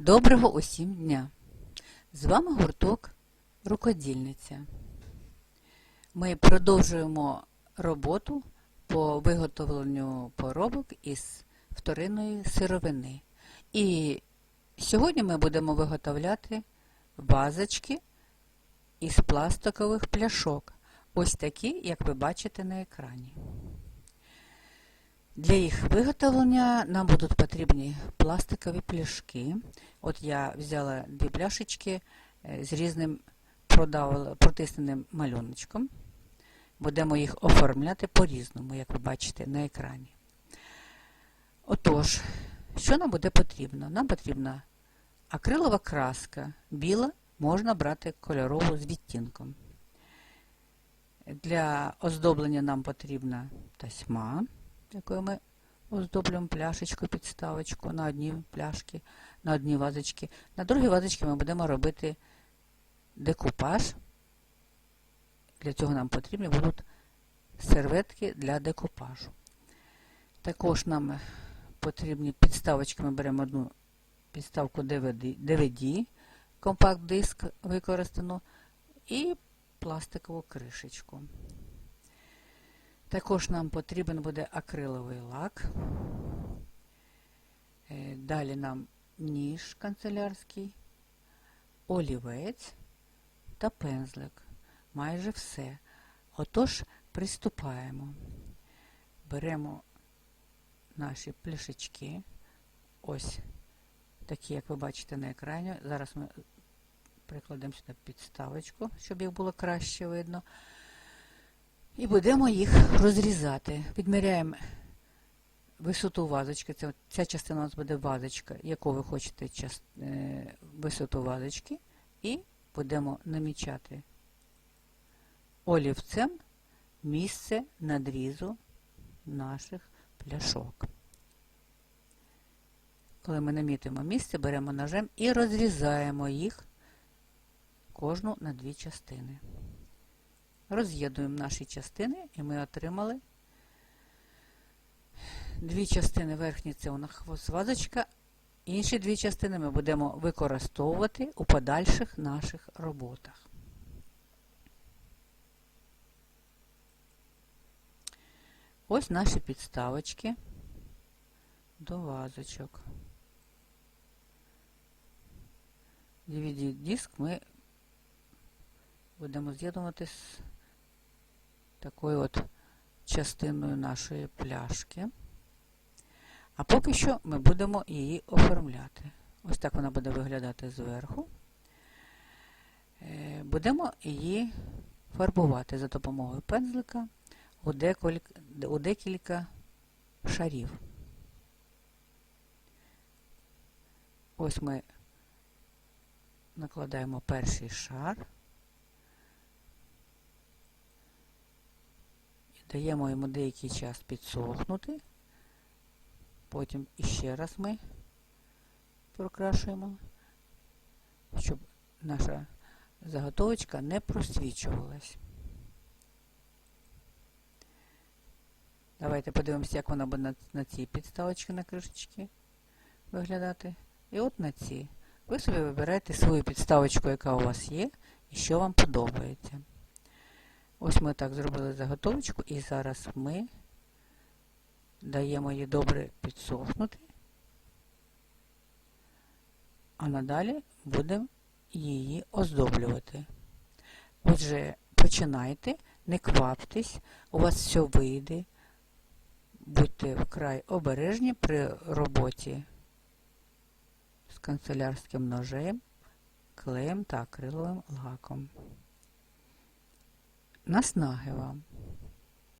Доброго усім дня! З вами гурток Рукодільниця. Ми продовжуємо роботу по виготовленню поробок із вторинної сировини. І сьогодні ми будемо виготовляти вазочки із пластикових пляшок. Ось такі, як ви бачите на екрані. Для їх виготовлення нам будуть потрібні пластикові пляшки. От я взяла дві пляшечки з різним протисненим малюночком. Будемо їх оформляти по-різному, як ви бачите на екрані. Отож, що нам буде потрібно? Нам потрібна акрилова краска, біла, можна брати кольорову з відтінком. Для оздоблення нам потрібна тасьма, якою ми оздоблюємо пляшечку, підставочку на одній пляшки, на одній вазочці. На другій вазочці ми будемо робити декупаж. Для цього нам потрібні будуть серветки для декупажу. Також нам потрібні підставочки. Ми беремо одну підставку DVD, DVD компакт-диск використану і пластикову кришечку. Також нам потрібен буде акриловий лак. Е, Далі нам ніж канцелярський, олівець та пензлик. Майже все. Отож, приступаємо. Беремо наші пляшечки. Ось такі, як ви бачите на екрані. Зараз ми прикладемо сюди підставочку, щоб їх було краще видно. І будемо їх розрізати. Відміряємо висоту вазочки. Це, ця частина у нас буде вазочка, яку ви хочете час, е, висоту вазочки. І будемо намічати олівцем місце надрізу наших пляшок. Коли ми намітимо місце, беремо ножем і розрізаємо їх кожну на дві частини. Роз'єднуємо наші частини, і ми отримали дві частини верхні це у нас хвост вазочка, інші дві частини ми будемо використовувати у подальших наших роботах. Ось наші підставочки до вазочок. DVD-диск ми будемо з'єднувати з такою от частиною нашої пляшки. А поки що ми будемо її оформляти. Ось так вона буде виглядати зверху. Е, Будемо її фарбувати за допомогою пензлика у декілька, у декілька шарів. Ось ми накладаємо перший шар. Даємо йому деякий час підсохнути. Потім іще раз ми прокрашуємо, щоб наша заготовочка не просвічувалась. Давайте подивимося, як вона буде на, цій підставочці на кришечці виглядати. І от на цій. Ви собі вибираєте свою підставочку, яка у вас є, і що вам подобається. Ось ми так зробили заготовочку, і зараз ми даємо їй добре підсохнути, а надалі будемо її оздоблювати. Отже, починайте, не кваптесь, у вас все вийде. Будьте вкрай обережні при роботі з канцелярським ножем, клеєм та акриловим лаком. Наснаги вам!